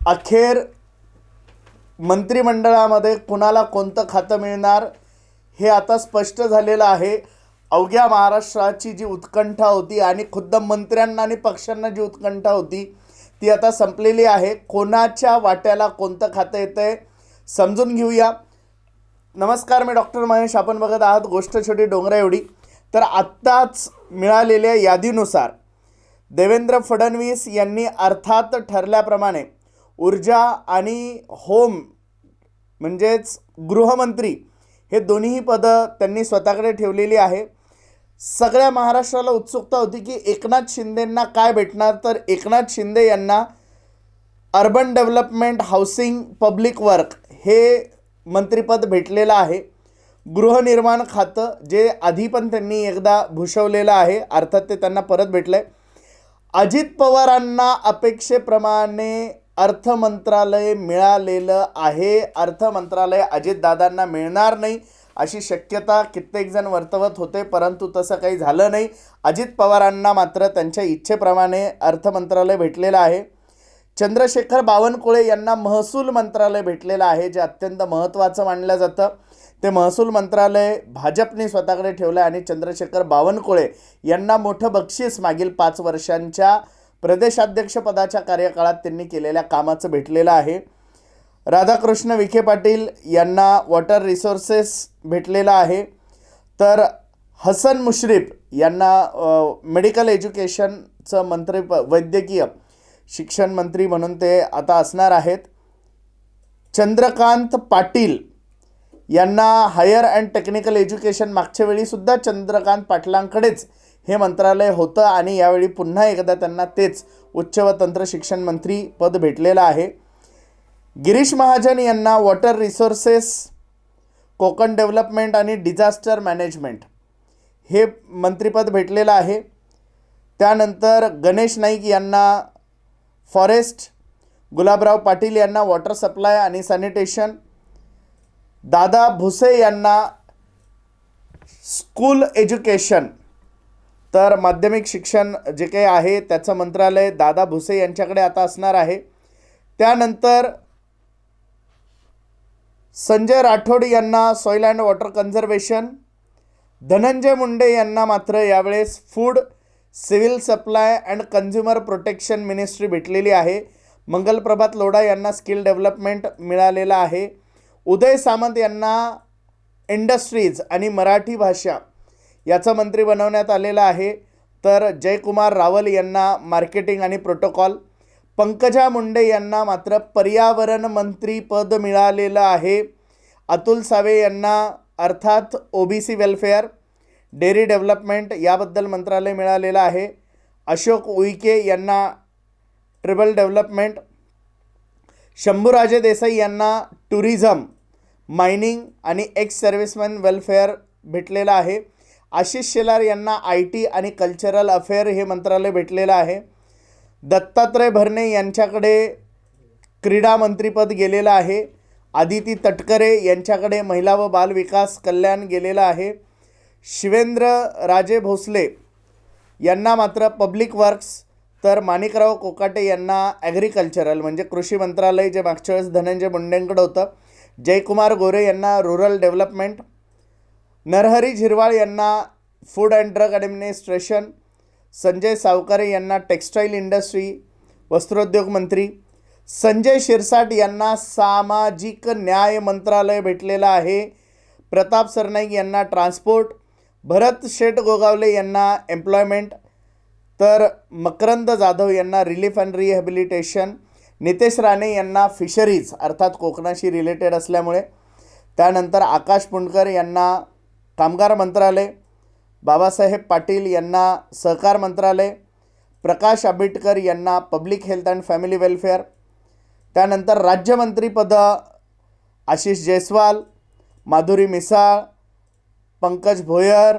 अखेर मंत्रिमंडळामध्ये कुणाला कोणतं खातं मिळणार हे आता स्पष्ट झालेलं आहे. अवघ्या महाराष्ट्राची जी उत्कंठा होती आणि खुद्द मंत्र्यांना आणि पक्षांना जी उत्कंठा होती ती आता संपलेली आहे. कोणाच्या वाट्याला कोणतं खातं येतं आहे समजून घेऊया. नमस्कार मी डॉक्टर महेश. आपण बघत आहात गोष्ट छोटी डोंगरा एवढी. तर आत्ताच मिळालेल्या यादीनुसार देवेंद्र फडणवीस यांनी अर्थात ठरल्याप्रमाणे ऊर्जा आणि होम म्हणजेच गृहमंत्री हे दोन्हीही पदं त्यांनी स्वतःकडे ठेवलेली आहे. सगळ्या महाराष्ट्राला उत्सुकता होती की एकनाथ शिंदेंना काय भेटणार? तर एकनाथ शिंदे यांना urban development housing public work हे मंत्रिपद भेटलेलं आहे. गृहनिर्माण खातं जे आधी पण त्यांनी एकदा भूषवलेलं आहे अर्थात ते त्यांना परत भेटलं आहे अजित पवारांना अपेक्षेप्रमाणे अर्थ मंत्रालय मिळालेलं आहे. अर्थ मंत्रालय अजितदादांना मिळणार नाही अशी शक्यता कित्येक जण वर्तवत होते परंतु तसं काही झालं नाही. अजित पवारांना मात्र त्यांच्या इच्छेप्रमाणे अर्थ मंत्रालय भेटलेलं आहे. चंद्रशेखर बावनकुळे यांना महसूल मंत्रालय भेटलेलं आहे जे अत्यंत महत्त्वाचं मानलं जातं. ते महसूल मंत्रालय भाजपने स्वतःकडे ठेवलं आहे आणि चंद्रशेखर बावनकुळे यांना मोठं बक्षीस मागील पाच वर्षांच्या प्रदेशाध्यक्षपदाच्या कार्यकाळात त्यांनी केलेल्या कामाचं भेटलेलं आहे. राधाकृष्ण विखे पाटील यांना वॉटर रिसोर्सेस भेटलेला आहे. तर हसन मुश्रीफ यांना मेडिकल एज्युकेशनचं मंत्री प वैद्यकीय शिक्षण मंत्री म्हणून ते आता असणार आहेत. चंद्रकांत पाटील यांना हायर अँड टेक्निकल एज्युकेशन मागच्या वेळीसुद्धा चंद्रकांत पाटलांकडेच हे मंत्रालय होतं आणि यावेळी पुन्हा एकदा त्यांना तेच उच्च व तंत्र शिक्षण मंत्री पद भेटलेलं आहे. गिरीश महाजन यांना वॉटर रिसोर्सेस कोकण डेव्हलपमेंट आणि डिझास्टर मॅनेजमेंट हे मंत्रिपद भेटलेलं आहे. त्यानंतर गणेश नाईक यांना फॉरेस्ट गुलाबराव पाटील यांना वॉटर सप्लाय आणि सॅनिटेशन दादा भुसे यांना स्कूल एज्युकेशन तर माध्यमिक शिक्षण जे काही आहे त्याचं मंत्रालय दादा भुसे यांच्याकडे आता असणार आहे. त्यानंतर संजय राठोड यांना soil and water conservation Dhananjay Munde यांना मात्र यावेळेस food civil supply and consumer protection ministry भेटलेली आहे. मंगलप्रभात लोढा यांना स्किल डेव्हलपमेंट मिळालेलं आहे. उदय सामंत यांना इंडस्ट्रीज आणि मराठी भाषा याचं मंत्री बनवण्यात आलेलं आहे. तर जयकुमार रावल यांना मार्केटिंग आणि प्रोटोकॉल. पंकजा मुंडे यांना मात्र पर्यावरण मंत्री पद मिळालेलं आहे. अतुल सावे यांना अर्थात O B C welfare dairy development याबद्दल मंत्रालय मिळालेलं आहे. अशोक उईके यांना ट्रिबल डेव्हलपमेंट शंभूराजे देसाई यांना टुरिझम मायनिंग आणि एक्स सर्व्हिसमॅन वेलफेअर भेटलेलं आहे. आशिष शेलार यांना आय टी आणि कल्चरल अफेअर हे मंत्रालय भेटलेलं आहे. दत्तात्रय भरणे यांच्याकडे क्रीडा मंत्रीपद गेलेलं आहे. आदिती तटकरे यांच्याकडे महिला व बालविकास कल्याण गेलेलं आहे. शिवेंद्र राजे भोसले यांना मात्र पब्लिक वर्क्स तर माणिकराव कोकाटे यांना ॲग्रिकल्चरल म्हणजे कृषी मंत्रालय जे मागच्या वेळेस धनंजय मुंडेंकडं होतं. जयकुमार गोरे यांना रुरल डेव्हलपमेंट नरहरी झिरवाळ यांना food and drug administration Sanjay Savkare यांना टेक्स्टाईल इंडस्ट्री वस्त्रोद्योग मंत्री संजय शिरसाट यांना सामाजिक न्याय मंत्रालय भेटलेलं आहे प्रताप सरनाईक यांना ट्रान्सपोर्ट भरत शेठ गोगावले यांना एम्प्लॉयमेंट तर मकरंद जाधव यांना relief and rehabilitation Nitesh Rane यांना फिशरीज अर्थात कोकणाशी रिलेटेड असल्यामुळे त्यानंतर आकाश पुंडकर यांना कामगार मंत्रालय बाबासाहेब पाटील यांना सहकार मंत्रालय प्रकाश आंबेडकर यांना public health and family welfare त्यानंतर राज्यमंत्रीपदं आशिष जयस्वाल माधुरी मिसाळ पंकज भोयर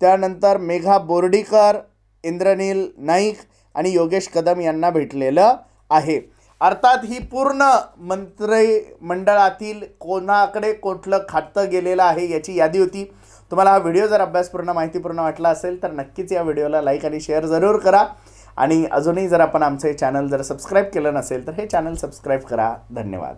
त्यानंतर मेघा बोर्डीकर इंद्रनील नाईक आणि योगेश कदम यांना भेटलेलं आहे. अर्थात ही पूर्ण मंत्रिमंडळातील कोणाकडे कुठलं खातं गेलेलं आहे याची यादी होती. तुम्हाला हा व्हिडिओ जर अभ्यासपूर्ण माहितीपूर्ण वाटला असेल तर नक्कीच या व्हिडिओला लाईक आणि शेअर जरूर करा. आणि अजूनही जर आपण आमचं हे चॅनल जर सबस्क्राईब केलं नसेल तर हे चॅनल सबस्क्राईब करा. धन्यवाद.